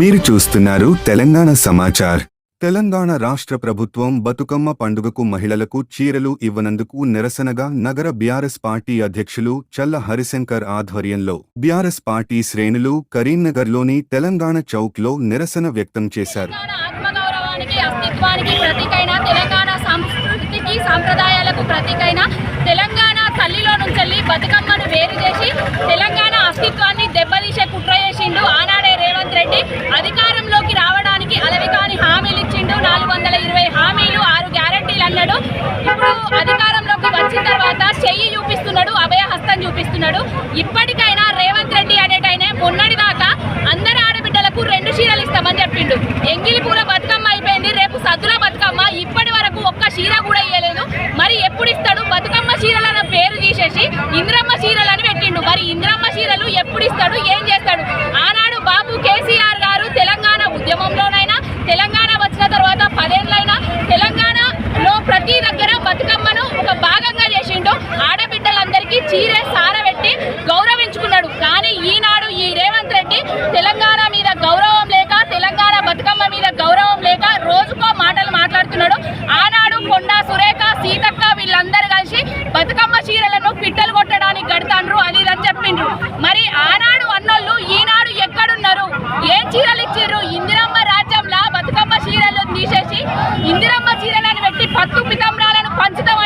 మీరు చూస్తున్నారు తెలంగాణ సమాచార్. తెలంగాణ రాష్ట్ర ప్రభుత్వం బతుకమ్మ పండుగకు మహిళలకు చీరలు ఇవ్వనందుకు నిరసనగా నగర బీఆర్ఎస్ పార్టీ అధ్యక్షులు చల్ల హరిశంకర్ ఆధ్వర్యంలో బీఆర్ఎస్ పార్టీ శ్రేణులు కరీంనగర్లోని తెలంగాణ చౌక్లో నిరసన వ్యక్తం చేశారు. సాంప్రదాయాలకు ప్రతీకైన తెలంగాణ తల్లిలో నుంచి బతుకమ్మను వేరు చేసి హస్తం చూపిస్తున్నాడు. ఇప్పటికైనా రేవంత్ రెడ్డి అనేటైనా మొన్నటి దాకా అందరి ఆడబిడ్డలకు రెండు చీరలు ఇస్తామని చెప్పిండు. ఎంగిలి పూల బతుకమ్మ అయిపోయింది రేపు సద్దుల బతుకమ్మ. ఇప్పటి వరకు ఒక్క చీర కూడా ఇవ్వలేదు మరి ఎప్పుడు ఇస్తాడు? బతుకమ్మ చీరలన్న పేరు తీసేసి ఇంద్రమ్మ చీరలని పెట్టిండు. మరి ఇంద్రమ్మ చీరలు ఎప్పుడు ఇస్తాడు? ఏం చేస్తాడు? ఆనాడు బాబు కేసీఆర్ గారు తెలంగాణ ఉద్యమంలోనైనా తెలంగాణ పెడతాండ్రు అది ఇదని చెప్పిండ్రు. మరి ఆనాడు అన్నోళ్ళు ఈనాడు ఎక్కడున్నారు? ఏం చీరలు ఇచ్చిర్రు? ఇందిరమ్మ రాజ్యంలో బతుకమ్మ చీరలు తీసేసి ఇందిరమ్మ చీరలను పెట్టి పత్తు పితంబరాలను పంచుతాం